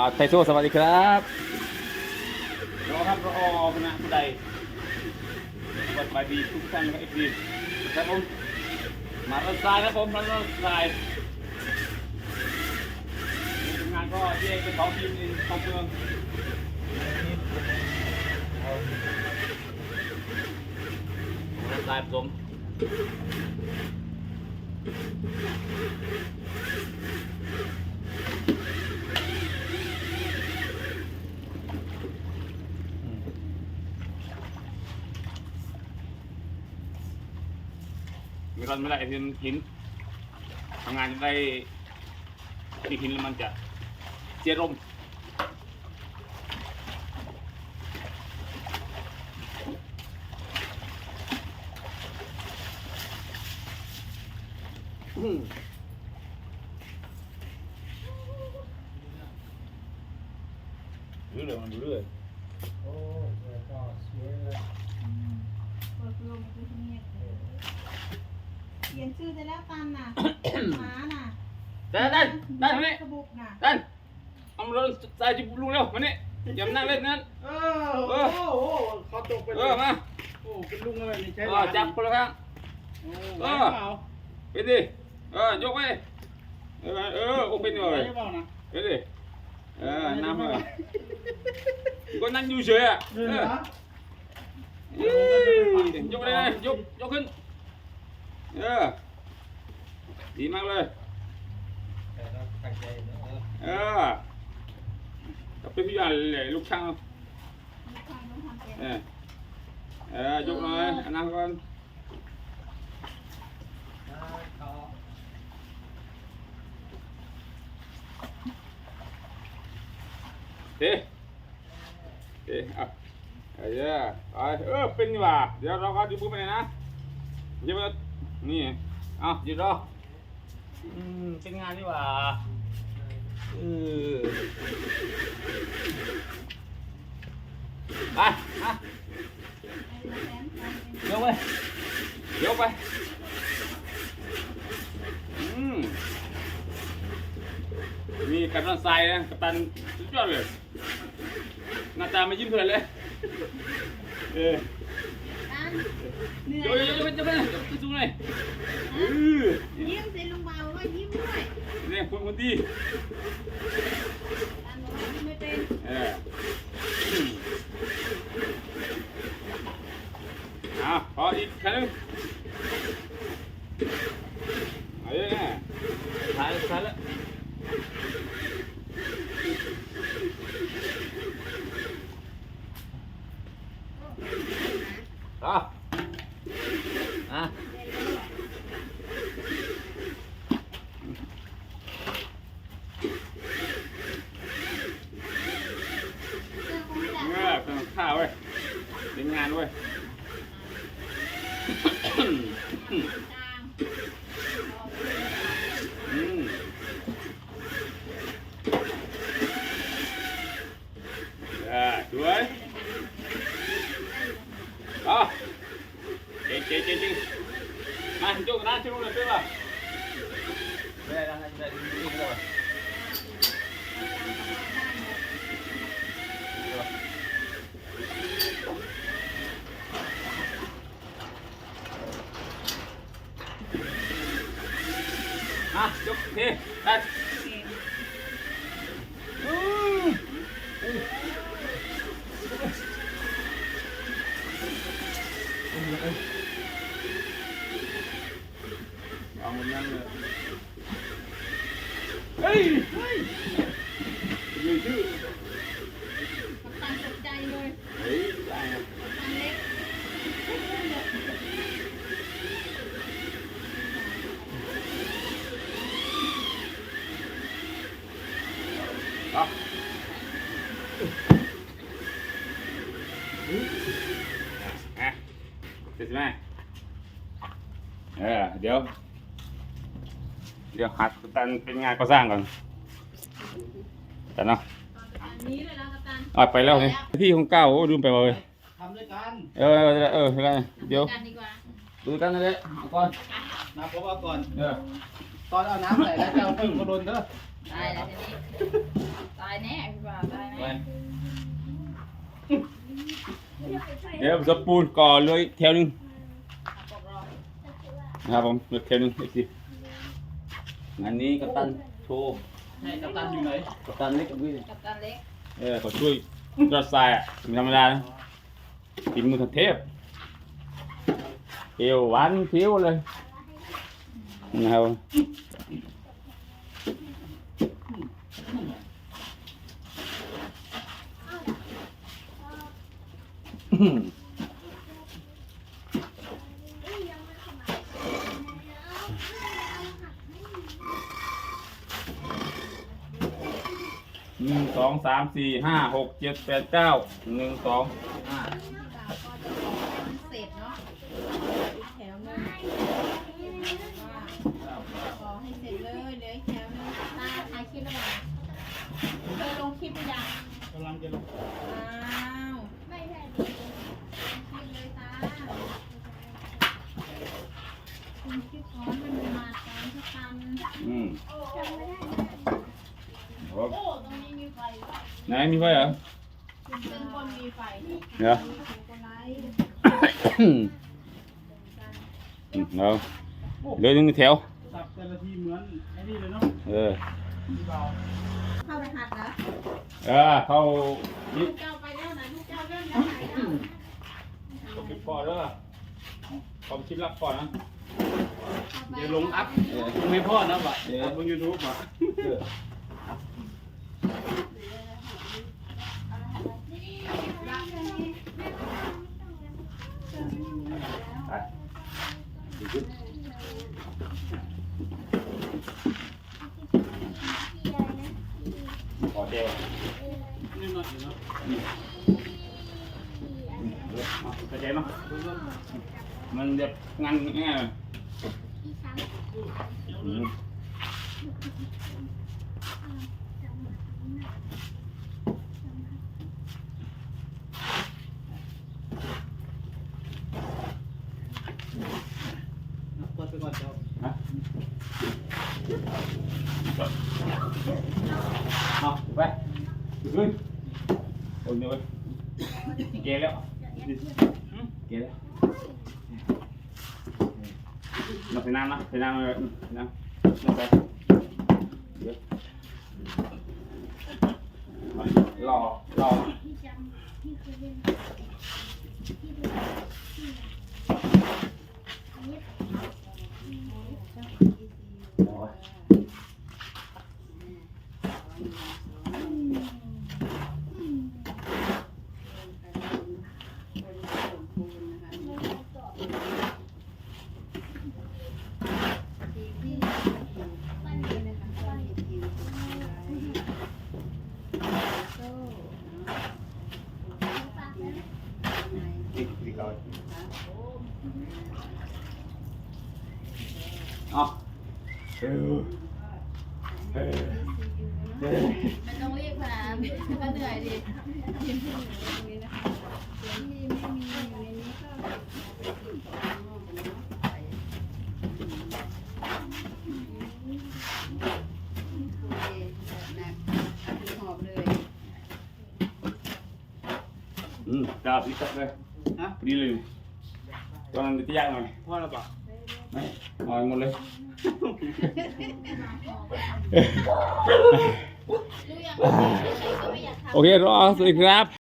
อ่าไทโซสวัสดีครับรอครับรอคณะผู้ใดวัสดีทุกท่านครับเอฟซีครับผมมารันทรายครับผมมารันทรายทีมงานก็แยกเป็นสองทีมในสองเมืองมารันทรายผสม ม่รันไม่ได้หินหินทำงานจะได้ที่หินแล้วมันจะเจียรมรู้เลยมันรู้เลย โอ้เดี๋ยวก็สวยเลย เปิดลมคือเงียบเขียนชื่อได้แล้วตันน่ะหมาน่ะได้ได้ได้ทำนี่กระบุกน่ะได้เอามาลงใส่จิบลุงเร็วมานี่อย่ามานั่งเล่นนั้นเออโอ้โหเขาตกไปเอเลอยมาโอ้เป็นลุงอะไรนี่ใช่เออจับคนละครั้งโอ้เอไหวอเปล่าไปดิเออยกไปเออเออโอเป็นเลไหวยเปล่านะไปดิเออน้ำเลยก็นั่งอยู่เฉยอะเออเออนะยกเลยนะยกยกขึ้น เออดีมากเลยแต่เราตั้งใจนะเออเออกับเป็นพี่ใหญ่เลยลูกช่างลูกชายต้องทำเป็นเออเออยกหน่อยอันนั้นก่อนเขาเด้เด้อะเออไปเออเป็นนี่หว่าเดี๋ยวเราก็ดูปุ๊บไปเลยนะเดี๋ยวมา นี่เอาหยุดรออืมเป็นงานนี่หว่าเออไปอะไอ้แสนตันเป็นยกไปยกไปอืมมีกัปตันทรายนะกัปตันสุดยอดเลยหน้าตาไม่ยิ้มเพื่อนเลยเออตัน เหนื่ยอกยยกยกยกไปยกสูงเลยยิ้มสิลุงเบาว่ายิ้มด้วยเนี่ยคนคนดีตันบอกว่ายิ้มไม่เป็นเออเอาพออีกคันนึงเอาเยอะแน่ถ่ายถ่ายแล้ว อะ อะ เสื้อคงไม่ได้ เงือกเป็นข้าวเว้ยเป็นงานเว้ย จาง อืมอ่าสวยอะเจ๊เจ๊เจ๊จริงมาจุกร้านชิมเลยเพื่อนป่ะไม่ได้ร้านได้ดีดีเลย อะยกทีได้ เก่ง อืมเอามันนั่งเลยเฮ้ยเฮ้ย ยืนชื่อกัปตันตกใจเลยเฮ้ยได้นะกัปตันเล็กเอาอะเสร็จไหมเออเดี๋ยว เดี๋ยวหัดตันเป็นงานก่อสร้างก่อน แต่เนาะอันนี้เลยนะกัปตันอะไปแล้วนี่ที่ของเก้าโอ้ลืมไปเลยทำด้วยกันเออเออเออเออเดี๋ยวกันดีกว่าดูกันนะเด็กเอาก่อนนะผมเอาก่อนเออตอนเอาน้ำใส่แล้วจะเอาพึ่งมาโดนเด้อตายแล้วทีนี้ตายแน่ได้ไหมไปเดี๋ยวจะปูนก่อเลยแถวหนึงปกรองนะครับผมเลยแถวหนึงไอ้สิงานนี้กัปตันโชว์ ให้กัปตันอยู่ไหนกัปตันเล็กกับพี่กับตันเล็กเออเขาช่วยรถทรายอะไม่ธรรมดานะกินมือทันเทพเอวหวานเฟี้ยวเลยนะครับ หนึ่งสองสามสี่ห้าหกเจ็ดแปดเก้าหนึ่งสองห้าเสร็จเนาะแถวนึงขอให้เสร็จเลยเหลืออีกแถวนึงตาถ่ายคลิปแล้วบอกเคยลงคลิปหรือยังกำลังจะลงอ้าวไม่ใช่ดิคลิปเลยตาคุณคลิปก่อนมันมาตามทุกตันอืมโอ้ตรงนี้มีไฟ ไหนมีไฟเหรอเป็นคนมีไฟเดี๋ยวคนไลอืมเอาเหลยหนึ่งแถวสับแต่ละทีเหมือนไอ้นี่เลยเนาะเออพี่เบาเข้าไปหัดนะเออเข้าลูนี่กเจ้าไปแล้วนะลูกเจ้าเริ่มแล้วไหนแล้วต้องปิดพอเด้อขอบชิปรับก่อนนะเดี๋ยวลงอัพลงให้พ่อนะบ่ะเดี๋ยวอัพลงยูทูบบ่ะ เออไปดีขึ้นขอเดียว นี่หน่อยอยู่เนาะ เข้าใจเนาะมันแบบงานง่ายๆอืมเปิดไปก่อนเจ้าฮะเอาไปขึ้นโอ้ยเนี่ยเว้ยเกแล้วเกแล้ว มาใส่น้ำนะใส่น้ำเลยน้ำน้ำไปเดี๋ยวรอรอโอ้ย อีกอีกเอาเอา เออเออเออไม่ต้องรีบขนาดนั้นก็เหนื่อยดิทีมที่อยู่ตรงนี้นะคะเสียงที่ไม่มีอยู่ในนี้ก็หอบเลยอืมจับอีกจับเลยฮะพอดีเลยตอนนั้นจะยากหน่อย พ่อแล้วบ่ะ ไม่เอาหมดเลยรู้ยังว่าใครก็ไม่อยากทำโอเครอสวัสดีครับ